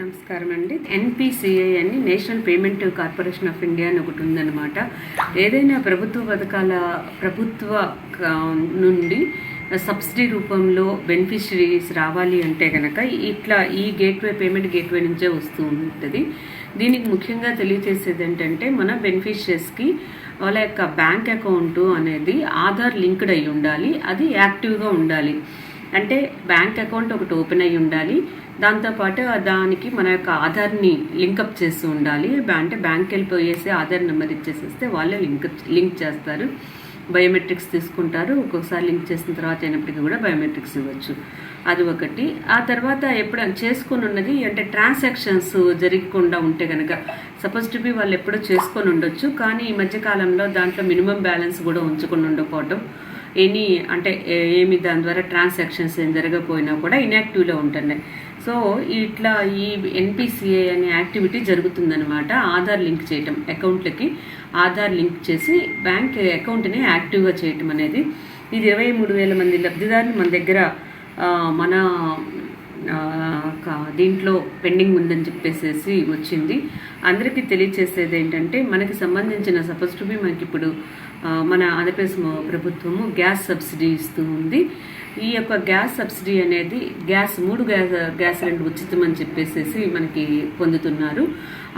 నమస్కారం అండి ఎన్పిసిఐ అని national payment corporation of India అని ఒకటి ఉందన్నమాట. ఏదైనా ప్రభుత్వ పథకాల ప్రభుత్వ నుండి సబ్సిడీ రూపంలో బెనిఫిషరీస్ రావాలి అంటే కనుక ఇట్లా ఈ గేట్వే పేమెంట్ గేట్వే నుంచే వస్తూ ఉంటుంది. దీనికి ముఖ్యంగా తెలియజేసేది ఏంటంటే మన బెనిఫిషరీస్కి వాళ్ళ యొక్క బ్యాంక్ అకౌంట్ అనేది ఆధార్ లింక్డ్ అయి ఉండాలి. అది యాక్టివ్గా ఉండాలి. అంటే బ్యాంక్ అకౌంట్ ఒకటి ఓపెన్ అయ్యి ఉండాలి. దాంతోపాటు దానికి మన యొక్క ఆధార్ని లింకప్ చేసి ఉండాలి. అంటే బ్యాంక్ వెళ్ళిపోయేసి ఆధార్ నెంబర్ ఇచ్చేసేస్తే వాళ్ళే లింక్ లింక్ చేస్తారు. బయోమెట్రిక్స్ తీసుకుంటారు. ఒక్కొక్కసారి లింక్ చేసిన తర్వాత అయినప్పటికీ కూడా బయోమెట్రిక్స్ ఇవ్వచ్చు. అది ఒకటి. ఆ తర్వాత ఎప్పుడైనా చేసుకొని ఉన్నది అంటే ట్రాన్సాక్షన్స్ జరగకుండా ఉంటే కనుక సపోజ్ టు బి వాళ్ళు ఎప్పుడో చేసుకొని ఉండొచ్చు. కానీ ఈ మధ్య కాలంలో దాంట్లో మినిమం బ్యాలెన్స్ కూడా ఉంచుకొని ఉండకపోవటం ఎనీ అంటే ఏమి దాని ద్వారా ట్రాన్సాక్షన్స్ ఏం జరగకపోయినా కూడా ఇన్యాక్టివ్లో ఉంటున్నాయి సో ఇట్లా ఈ ఎన్పిసిఏ అనే యాక్టివిటీ జరుగుతుందనమాట ఆధార్ లింక్ చేయటం అకౌంట్లకి ఆధార్ లింక్ చేసి బ్యాంక్ అకౌంట్ని యాక్టివ్గా చేయటం అనేది. ఇది ఇరవై మూడు వేల మంది లబ్ధిదారులు మన దగ్గర మన దీంట్లో పెండింగ్ ఉందని చెప్పేసేసి వచ్చింది. అందరికీ తెలియచేసేది ఏంటంటే మనకి సంబంధించిన సపోజ్ టు బి మనకి ఇప్పుడు మన ఆంధ్రప్రదేశ్ ప్రభుత్వము గ్యాస్ సబ్సిడీ ఇస్తూ ఉంది. ఈ యొక్క గ్యాస్ సబ్సిడీ అనేది గ్యాస్ మూడు గ్యాస్ గ్యాస్ సిలిండర్ ఉచితం అని చెప్పేసేసి మనకి పొందుతున్నారు.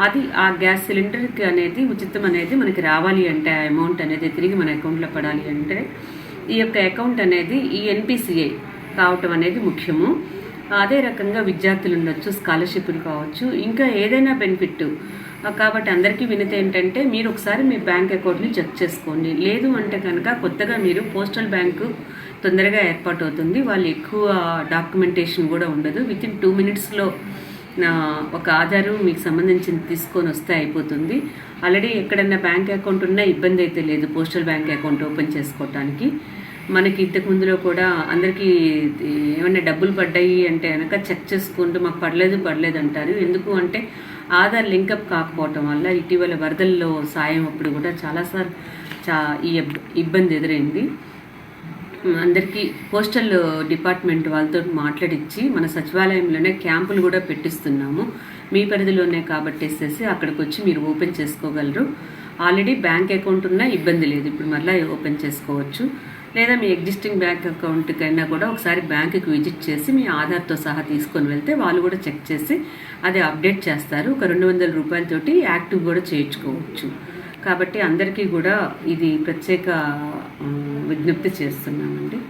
అది ఆ గ్యాస్ సిలిండర్కి అనేది ఉచితం అనేది మనకి రావాలి అంటే ఆ అమౌంట్ అనేది తిరిగి మన అకౌంట్లో పడాలి అంటే ఈ యొక్క అకౌంట్ అనేది ఈ ఎన్పిసిఐ కావటం అనేది ముఖ్యము. అదే రకంగా విద్యార్థులు ఉండొచ్చు స్కాలర్షిప్లు కావచ్చు ఇంకా ఏదైనా బెనిఫిట్ కాబట్టి అందరికీ వినతి ఏంటంటే మీరు ఒకసారి మీ బ్యాంక్ అకౌంట్ని చెక్ చేసుకోండి. లేదు అంటే కనుక కొత్తగా మీరు పోస్టల్ బ్యాంకు తొందరగా ఏర్పాటు అవుతుంది వాళ్ళు ఎక్కువ డాక్యుమెంటేషన్ కూడా ఉండదు. విత్ ఇన్ టూ మినిట్స్లో ఒక ఆధారు మీకు సంబంధించింది తీసుకొని వస్తే అయిపోతుంది. ఆల్రెడీ ఎక్కడన్నా బ్యాంక్ అకౌంట్ ఉన్నా ఇబ్బంది అయితే లేదు పోస్టల్ బ్యాంక్ అకౌంట్ ఓపెన్ చేసుకోవటానికి. మనకి ఇంతకు ముందులో కూడా అందరికీ ఏమైనా డబ్బులు పడ్డాయి అంటే కనుక చెక్ చేసుకుంటూ మాకు పడలేదు పడలేదు అంటారు. ఎందుకు అంటే ఆధార్ లింకప్ కాకపోవటం వల్ల ఇటీవల వరదల్లో సాయం అప్పుడు కూడా చాలాసార్లు చా ఈ ఇబ్బంది ఎదురైంది. అందరికీ పోస్టల్ డిపార్ట్మెంట్ వాళ్ళతో మాట్లాడించి మన సచివాలయంలోనే క్యాంపులు కూడా పెట్టిస్తున్నాము. మీ పరిధిలోనే కాబట్టి వేసేసి అక్కడికి వచ్చి మీరు ఓపెన్ చేసుకోగలరు. ఆల్రెడీ బ్యాంక్ అకౌంట్ ఉన్నా ఇబ్బంది లేదు. ఇప్పుడు మళ్ళీ ఓపెన్ చేసుకోవచ్చు. లేదా మీ ఎగ్జిస్టింగ్ బ్యాంక్ అకౌంట్కైనా కూడా ఒకసారి బ్యాంకుకి విజిట్ చేసి మీ ఆధార్తో సహా తీసుకొని వెళ్తే వాళ్ళు కూడా చెక్ చేసి అది అప్డేట్ చేస్తారు. ఒక రెండు వందల రూపాయలతోటి యాక్టివ్ కూడా చేయించుకోవచ్చు. కాబట్టి అందరికీ కూడా ఇది ప్రత్యేక విజ్ఞప్తి చేస్తున్నామండి.